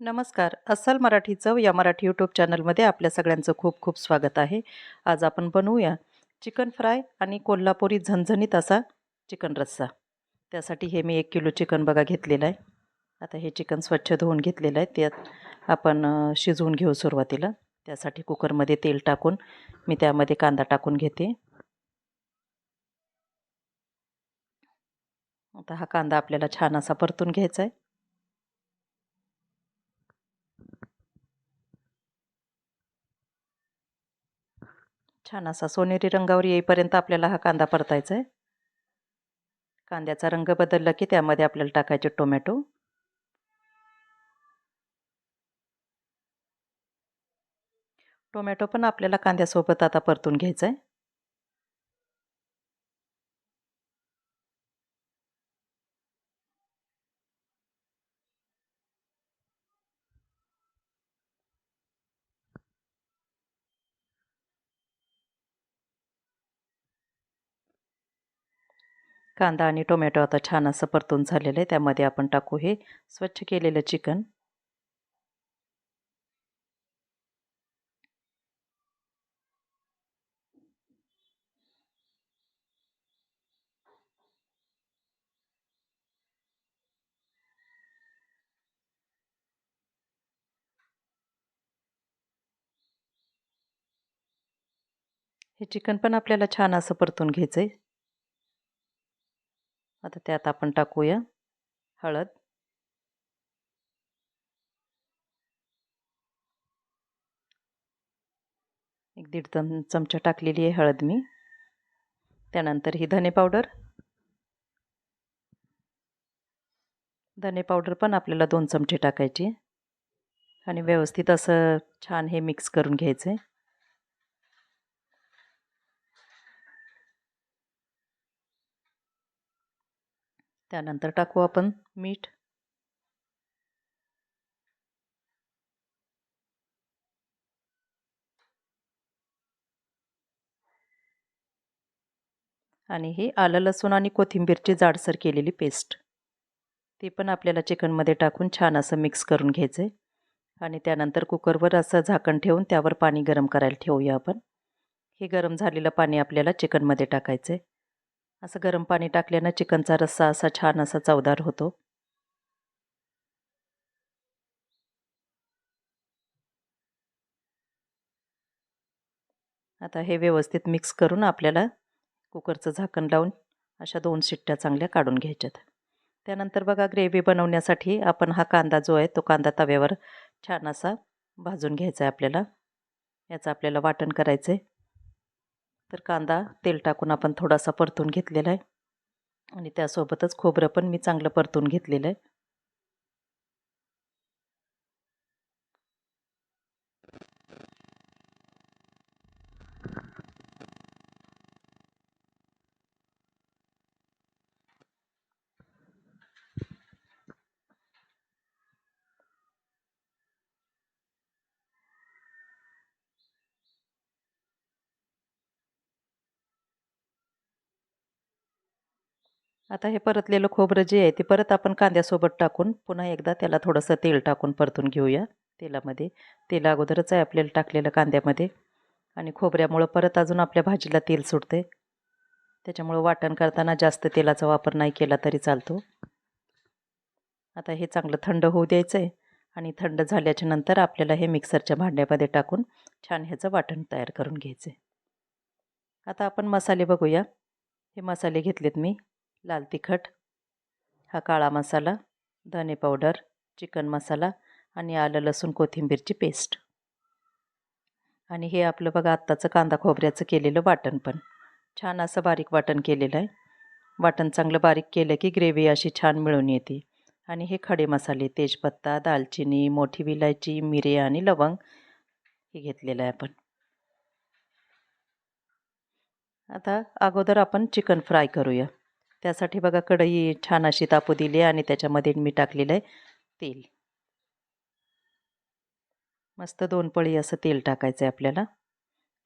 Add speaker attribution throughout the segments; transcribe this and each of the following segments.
Speaker 1: नमस्कार. अस्सल मराठी चव या मराठी यूट्यूब चॅनलमध्ये आपल्या सगळ्यांचं खूप खूप स्वागत आहे. आज आपण बनवूया चिकन फ्राय आणि कोल्हापुरी झणझणीत असा चिकन रस्सा. त्यासाठी हे मी एक किलो चिकन बघा घेतलेलं आहे. आता हे चिकन स्वच्छ धुवून घेतलेलं आहे. त्यात आपण शिजवून घेऊ सुरुवातीला. त्यासाठी कुकरमध्ये तेल टाकून मी त्यामध्ये कांदा टाकून घेते. आता हा कांदा आपल्याला छान असा परतून घ्यायचा आहे. छान असा सोनेरी रंगावर येईपर्यंत आपल्याला हा कांदा परतायचा आहे कांद्याचा रंग बदलला की त्यामध्ये आपल्याला टाकायचे टोमॅटो. टोमॅटो पण आपल्याला कांद्यासोबत आता परतून घ्यायचा आहे कांदा आणि टोमॅटो आता छान असं परतून झालेलं आहे. त्यामध्ये आपण टाकू हे स्वच्छ केलेलं चिकन. हे चिकन पण आपल्याला छान असं परतून घ्यायचं आहे आता त्यात आपण टाकूया हळद. एक दीड चम चमचा टाकलेली आहे हळद मी. त्यानंतर ही धने पावडर. धने पावडर पण आपल्याला दोन चमचे टाकायची. आणि व्यवस्थित असं छान हे मिक्स करून घ्यायचं आहे त्यानंतर टाकू आपण मीठ. आणि ही आलं लसूण आणि कोथिंबीरची जाडसर केलेली पेस्ट. ती पण आपल्याला चिकनमध्ये टाकून छान असं मिक्स करून घ्यायचं आहे आणि त्यानंतर कुकरवर असं झाकण ठेवून त्यावर पाणी गरम करायला ठेवूया आपण. हे गरम झालेलं पाणी आपल्याला चिकनमध्ये टाकायचं आहे असं गरम पाणी टाकल्यानं चिकनचा रस्सा असा छान असा चवदार होतो. आता हे व्यवस्थित मिक्स करून आपल्याला कुकरचं झाकण लावून अशा दोन शिट्ट्या चांगल्या काढून घ्यायच्यात. त्यानंतर बघा ग्रेव्ही बनवण्यासाठी आपण हा कांदा जो आहे तो कांदा तव्यावर छान असा भाजून घ्यायचा आहे आपल्याला. याचं आपल्याला वाटण करायचं आहे तर कांदा तेल टाकून आपण थोडासा परतून घेतलेला आहे. आणि त्यासोबतच खोबरं पण मी चांगलं परतून घेतलेलं आहे. आता हे परतलेलं खोबरं जे आहे ते परत आपण कांद्यासोबत टाकून पुन्हा एकदा त्याला थोडंसं तेल टाकून परतून घेऊया तेलामध्ये. तेल अगोदरच आहे आपल्याला टाकलेलं कांद्यामध्ये आणि खोबऱ्यामुळं परत अजून आपल्या भाजीला तेल सुटते त्याच्यामुळं वाटण करताना जास्त तेलाचा वापर नाही केला तरी चालतो. आता हे चांगलं थंड होऊ द्यायचं आहे आणि थंड झाल्याच्यानंतर आपल्याला हे मिक्सरच्या भांड्यामध्ये टाकून छान ह्याचं वाटण तयार करून घ्यायचं आहे आता आपण मसाले बघूया. हे मसाले घेतलेत मी. लाल तिखट हा काळा मसाला धने पावडर चिकन मसाला आणि आलं लसूण कोथिंबीरची पेस्ट. आणि हे आपलं बघा आत्ताचं कांदा खोबऱ्याचं केलेलं वाटण पण. छान असं बारीक वाटण केलेलं आहे. वाटण चांगलं बारीक केलं की ग्रेव्ही अशी छान मिळून येते. आणि हे खडे मसाले तेजपत्ता दालचिनी मोठी विलायची मिरे आणि लवंग हे घेतलेलं आहे आपण. आता अगोदर आपण चिकन फ्राय करूया. त्यासाठी बघा कढई छान अशी तापू दिली आणि त्याच्यामध्ये मी टाकलेलं आहे तेल. मस्त दोन पळी असं तेल टाकायचं आहे आपल्याला.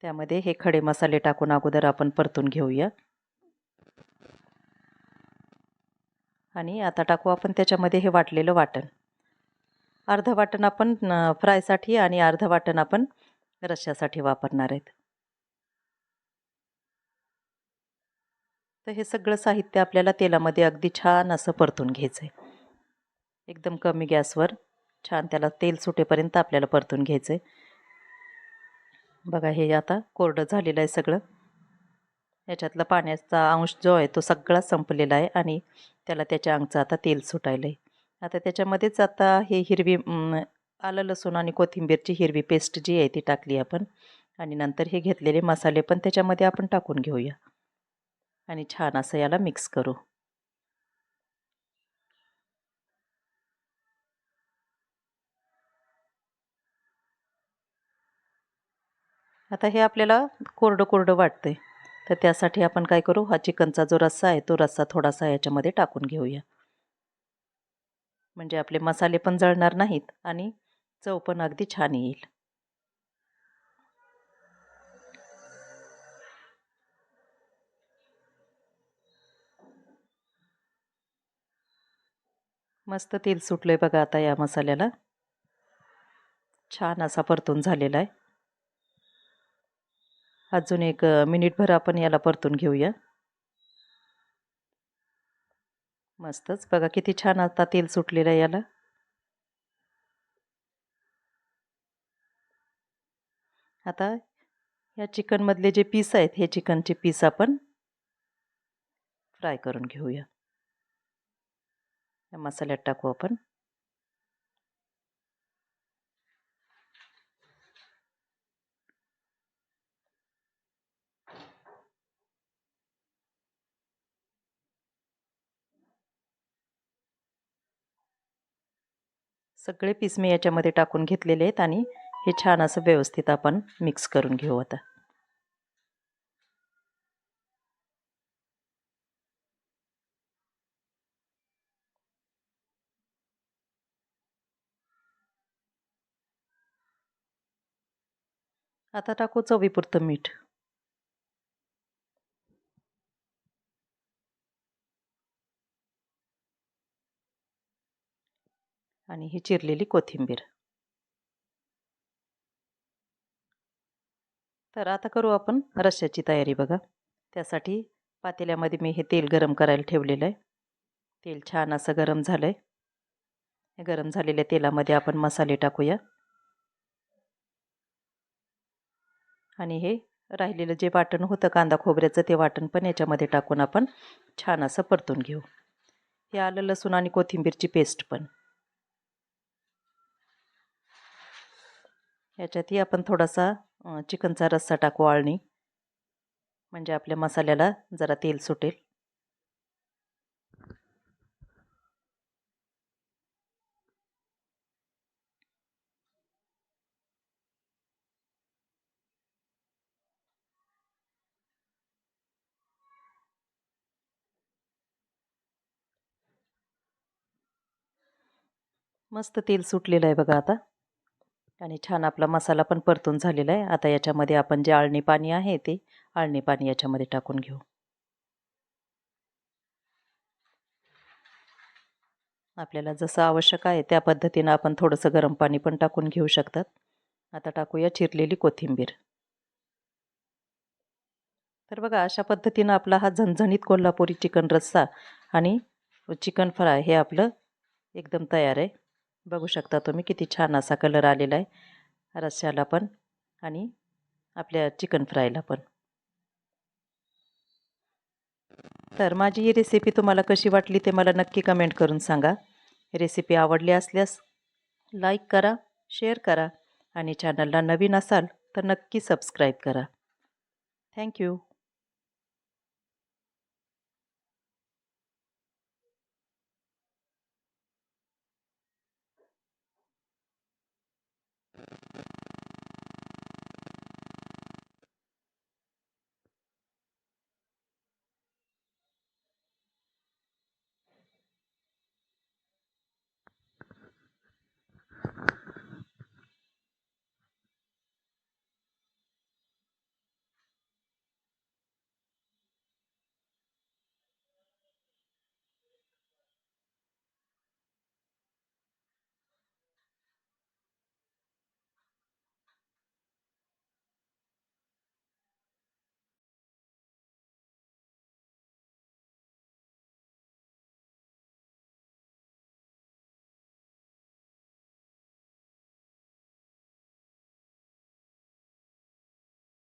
Speaker 1: त्यामध्ये हे खडे मसाले टाकून अगोदर आपण परतून घेऊया. आणि आता टाकू आपण त्याच्यामध्ये हे वाटलेलं वाटण. अर्धं वाटण आपण फ्रायसाठी आणि अर्धं वाटण आपण रश्श्यासाठी वापरणार आहेत. तर हे सगळं साहित्य आपल्याला तेलामध्ये अगदी छान असं परतून घ्यायचं आहे एकदम कमी गॅसवर छान त्याला तेल सुटेपर्यंत आपल्याला परतून घ्यायचं आहे बघा हे आता कोरडं झालेलं आहे सगळं. याच्यातला पाण्याचा अंश जो आहे तो सगळा संपलेला आहे आणि त्याला त्याच्या अंगचं आता तेल सुटायलं आहे आता त्याच्यामध्येच आता हे हिरवी आलं लसूण आणि कोथिंबीरची हिरवी पेस्ट जी आहे ती टाकली आपण. आणि नंतर हे घेतलेले मसाले पण त्याच्यामध्ये आपण टाकून घेऊया. आणि छान असं याला मिक्स करू. आता हे आपल्याला कोरडं कोरडं वाटतंय. तर त्यासाठी आपण काय करू हा चिकनचा जो रस्सा आहे तो रस्सा थोडासा याच्यामध्ये टाकून घेऊया. म्हणजे आपले मसाले पण जळणार नाहीत आणि चव पण अगदी छान येईल. मस्त तेल सुटलं आहे बघा आता या मसाल्याला. छान असा परतून झालेला आहे. अजून एक मिनिटभर आपण याला परतून घेऊया. मस्तच. बघा किती छान आता तेल सुटलेलं आहे याला. आता या चिकनमधले जे पीस आहेत हे चिकनचे पीस आपण फ्राय करून घेऊया. या मसाल्यात टाकू आपण. सगळे पीस मी याच्यामध्ये टाकून घेतलेले आहेत आणि हे छान असं व्यवस्थित आपण मिक्स करून घेऊ आता. आता टाकू चवीपुरतं मीठ. आणि ही चिरलेली कोथिंबीर. तर आता करू आपण रश्श्याची तयारी बघा. त्यासाठी पातेल्यामध्ये मी हे तेल गरम करायला ठेवलेलं आहे. तेल छान असं गरम झालं आहे गरम झालेल्या तेलामध्ये आपण मसाले टाकूया. आणि हे राहिलेलं जे वाटण होतं कांदा खोबऱ्याचं ते वाटण पण याच्यामध्ये टाकून आपण छान असं परतून घेऊ. हे आलं लसूण आणि कोथिंबीरची पेस्ट पण. याच्यातही आपण थोडासा चिकनचा रस्सा टाकू आळणी म्हणजे आपल्या मसाल्याला जरा तेल सुटेल. मस्त तेल सुटलेलं आहे बघा आता. आणि छान आपला मसाला पण परतून झालेला आहे. आता याच्यामध्ये आपण जे आळणी पाणी आहे ते आळणी पाणी याच्यामध्ये टाकून घेऊ. आपल्याला जसं आवश्यक आहे त्या पद्धतीनं आपण थोडंसं गरम पाणी पण टाकून घेऊ शकतात. आता टाकूया चिरलेली कोथिंबीर. तर बघा अशा पद्धतीनं आपला हा झणझणीत कोल्हापुरी चिकन रस्सा आणि चिकन फ्राय हे आपलं एकदम तयार आहे. बघू शकता तुम्ही किती छान असा कलर आलेला आहे रस्स्याला पण आणि आपल्या चिकन फ्रायला पण. तर माझी ही रेसिपी तुम्हाला कशी वाटली ते मला नक्की कमेंट करून सांगा. रेसिपी आवडली असल्यास लाईक करा शेअर करा आणि चॅनलला नवीन असाल तर नक्की सबस्क्राईब करा. थँक्यू